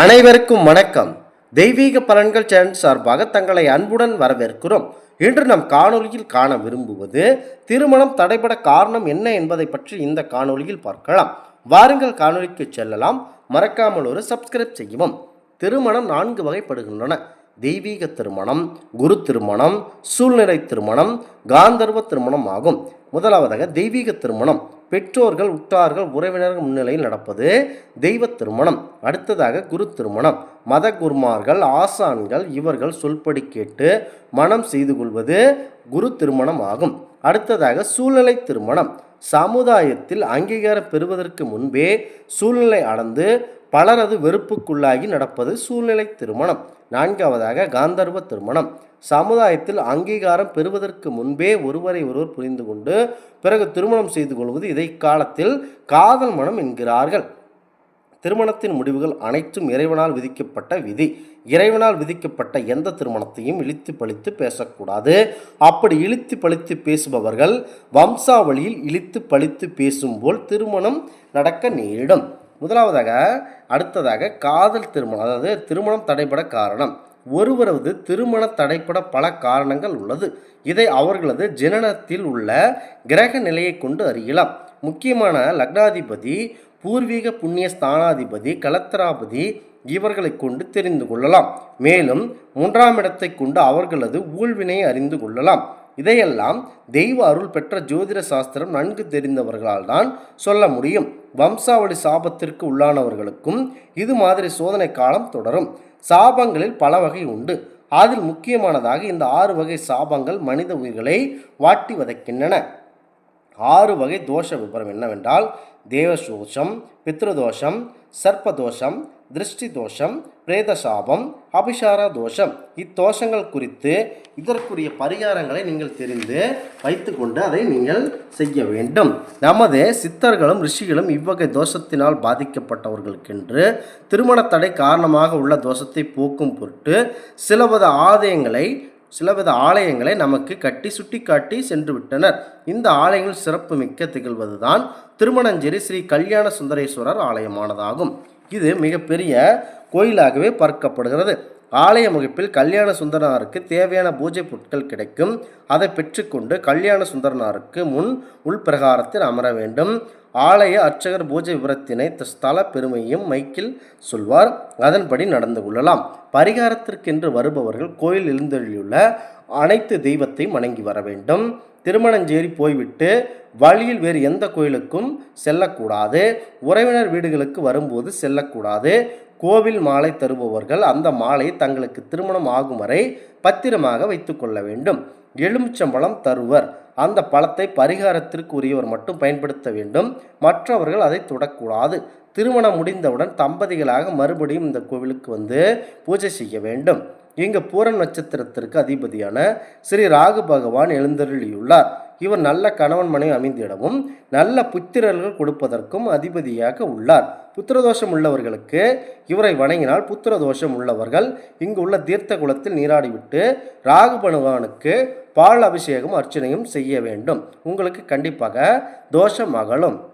அனைவருக்கும் வணக்கம். தெய்வீக பலன்கள் சேனல் சார்பாக தங்களை அன்புடன் வரவேற்கிறோம். இன்று நம் காணொலியில் காண விரும்புவது திருமணம் தடைபட காரணம் என்ன என்பதை பற்றி இந்த காணொலியில் பார்க்கலாம். வாருங்கள் காணொலிக்கு செல்லலாம். மறக்காமல் ஒரு சப்ஸ்கிரைப் செய்யவும். திருமணம் நான்கு வகைப்படுகின்றன. தெய்வீக திருமணம் குரு திருமணம் சூழ்நிலை திருமணம் காந்தர்வ திருமணம் ஆகும். முதலாவதாக தெய்வீக திருமணம். பெற்றோர்கள் உற்றார்கள் உறவினர்கள் முன்னிலையில் நடப்பது தெய்வ திருமணம். அடுத்ததாக குரு திருமணம். மத குருமார்கள் ஆசான்கள் இவர்கள் சொல்படி கேட்டு மனம் செய்து கொள்வது குரு திருமணம் ஆகும். அடுத்ததாக சூழ்நிலை திருமணம். சமுதாயத்தில் அங்கீகாரம் பெறுவதற்கு முன்பே சூழ்நிலை அடைந்து பலரது வெறுப்புக்குள்ளாகி நடப்பது சூழ்நிலை திருமணம். நான்காவதாக காந்தர்வ திருமணம். சமுதாயத்தில் அங்கீகாரம் பெறுவதற்கு முன்பே ஒருவரை ஒருவர் புரிந்து கொண்டு பிறகு திருமணம் செய்து கொள்வது இதை காலத்தில் காதல் மனம் என்கிறார்கள். திருமணத்தின் முடிவுகள் அனைத்தும் இறைவனால் விதிக்கப்பட்ட விதி. இறைவனால் விதிக்கப்பட்ட எந்த திருமணத்தையும் இழித்து பழித்து பேசக்கூடாது. அப்படி இழித்து பழித்து பேசுபவர்கள் வம்சாவளியில் இழித்து பழித்து பேசும் போல் திருமணம் நடக்க நேரிடும். முதலாவதாக அடுத்ததாக காதல் திருமணம் அதாவது திருமணம் தடைபட காரணம். ஒருவரது திருமண தடைப்பட பல காரணங்கள் உள்ளது. இதை அவர்களது ஜனனத்தில் உள்ள கிரக நிலையை கொண்டு அறியலாம். முக்கியமான லக்னாதிபதி பூர்வீக புண்ணிய ஸ்தானாதிபதி கலத்தராபதி இவர்களை கொண்டு தெரிந்து கொள்ளலாம். மேலும் மூன்றாம் இடத்தை கொண்டு அவர்களது ஊழ்வினை அறிந்து கொள்ளலாம். இதையெல்லாம் தெய்வ அருள் பெற்ற ஜோதிட சாஸ்திரம் நன்கு தெரிந்தவர்களால் தான் சொல்ல முடியும். வம்சாவளி சாபத்திற்கு உள்ளானவர்களுக்கும் இது மாதிரி சோதனை காலம் தொடரும். சாபங்களில் பல வகை உண்டு. அதில் முக்கியமானதாக இந்த ஆறு வகை சாபங்கள் மனித உயிர்களை வாட்டி வதைக்கின்றன. ஆறு வகை தோஷ விபரம் என்னவென்றால் தேவசோஷம் பித்ருதோஷம் சர்ப்பதோஷம் திருஷ்டி தோஷம் பிரேத சாபம் அபிஷார தோஷம் இத்தோஷங்கள் குறித்து இதற்குரிய பரிகாரங்களை நீங்கள் தெரிந்து வைத்துக்கொண்டு அதை நீங்கள் செய்ய வேண்டும். நமது சித்தர்களும் ரிஷிகளும் இவ்வகை தோஷத்தினால் பாதிக்கப்பட்டவர்களுக்கென்று திருமண தடை காரணமாக உள்ள தோஷத்தை போக்கும் பொருட்டு சிலவித ஆதயங்களை சிலவித ஆலயங்களை நமக்கு கட்டி சுட்டி காட்டி சென்று விட்டனர் இந்த ஆலயங்கள் சிறப்பு மிக்க திகழ்வதுதான் திருமணஞ்சேரி ஸ்ரீ கல்யாண சுந்தரேஸ்வரர் ஆலயமானதாகும். இது மிகப்பெரிய கோயிலாகவே பார்க்கப்படுகிறது. ஆலய முகப்பில் கல்யாண சுந்தரனாருக்கு தேவையான பூஜை பொருட்கள் கிடைக்கும். அதை பெற்றுக்கொண்டு கல்யாண சுந்தரனாருக்கு முன் உள்பிரகாரத்தில் அமர வேண்டும். ஆலய அர்ச்சகர் பூஜை விவரத்தினை ஸ்தல பெருமையும் மைக்கில் சொல்வார். அதன்படி நடந்து கொள்ளலாம். பரிகாரத்திற்கென்று வருபவர்கள் கோயில் எழுந்தொழியுள்ள அனைத்து தெய்வத்தையும் வணங்கி வர வேண்டும். திருமணஞ்சேரி போய்விட்டு வழியில் வேறு எந்த கோயிலுக்கும் செல்லக்கூடாது. உறவினர் வீடுகளுக்கு வரும்போது செல்லக்கூடாது. கோவில் மாலை தருபவர்கள் அந்த மாலை தங்களுக்கு திருமணம் ஆகும் வரை பத்திரமாக வைத்துக்கொள்ள வேண்டும். எலுமிச்சம்பழம் தருவர். அந்த பழத்தை பரிகாரத்திற்கு உரியவர் மட்டும் பயன்படுத்த வேண்டும். மற்றவர்கள் அதை தொடக்கூடாது. திருமணம் முடிந்தவுடன் தம்பதிகளாக மறுபடியும் இந்த கோவிலுக்கு வந்து பூஜை செய்ய வேண்டும். இங்கு பூரம் நட்சத்திரத்திற்கு அதிபதியான ஸ்ரீ ராகு பகவான் எழுந்தருளியுள்ளார். இவர் நல்ல கணவன் மனைவி அமைந்திடவும் நல்ல புத்திரர்கள் கொடுப்பதற்கும் அதிபதியாக உள்ளார். புத்திரதோஷம் உள்ளவர்களுக்கு இவரை வணங்கினால் புத்திரதோஷம் உள்ளவர்கள் இங்கு உள்ள தீர்த்த குளத்தில் நீராடிவிட்டு ராகு பகவானுக்கு பால் அபிஷேகம் அர்ச்சனையும் செய்ய வேண்டும். உங்களுக்கு கண்டிப்பாக தோஷம் அகலும்.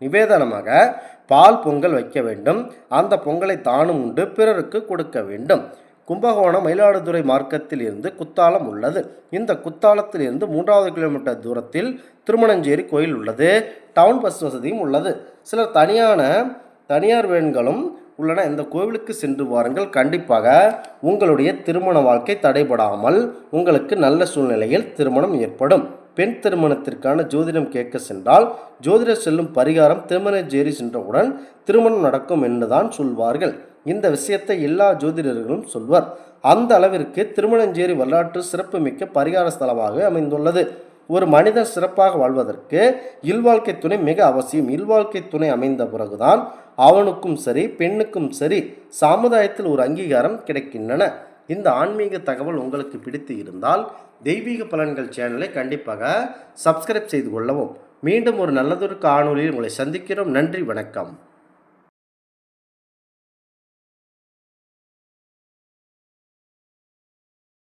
நிவேதனமாக பால் பொங்கல் வைக்க வேண்டும். அந்த பொங்கலை தானும் உண்டு பிறருக்கு கொடுக்க வேண்டும். கும்பகோணம் மயிலாடுதுறை மார்க்கத்தில் இருந்து குத்தாலம் உள்ளது. இந்த குத்தாலத்தில் இருந்து மூன்றாவது கிலோமீட்டர் தூரத்தில் திருமணஞ்சேரி கோயில் உள்ளது. டவுன் பஸ் வசதியும் உள்ளது. சிலர் தனியான தனியார் வேன்களும் உள்ளன. இந்த கோவிலுக்கு சென்று வாருங்கள். கண்டிப்பாக உங்களுடைய திருமண வாழ்க்கை தடைபடாமல் உங்களுக்கு நல்ல சூழ்நிலையில் திருமணம் ஏற்படும். பெண் திருமணத்திற்கான ஜோதிடம் கேட்க சென்றால் ஜோதிடர் செல்லும் பரிகாரம் திருமணஞ்சேரி சென்றவுடன் திருமணம் நடக்கும் என்றுதான் சொல்வார்கள். இந்த விஷயத்தை எல்லா ஜோதிடர்களும் சொல்வர். அந்த அளவிற்கு திருமணஞ்சேரி வரலாற்று சிறப்புமிக்க பரிகார ஸ்தலமாக அமைந்துள்ளது. ஒரு மனிதர் சிறப்பாக வாழ்வதற்கு இல்வாழ்க்கை துணை மிக அவசியம். இல்வாழ்க்கை துணை அமைந்த பிறகுதான் அவனுக்கும் சரி பெண்ணுக்கும் சரி சமுதாயத்தில் ஒரு அங்கீகாரம் கிடைக்கின்றன. இந்த ஆன்மீக தகவல் உங்களுக்கு பிடித்து இருந்தால் தெய்வீக பலன்கள் சேனலை கண்டிப்பாக சப்ஸ்கிரைப் செய்து கொள்ளவும். மீண்டும் ஒரு நல்லதொரு காணொலியில் உங்களை சந்திக்கிறோம். நன்றி வணக்கம்.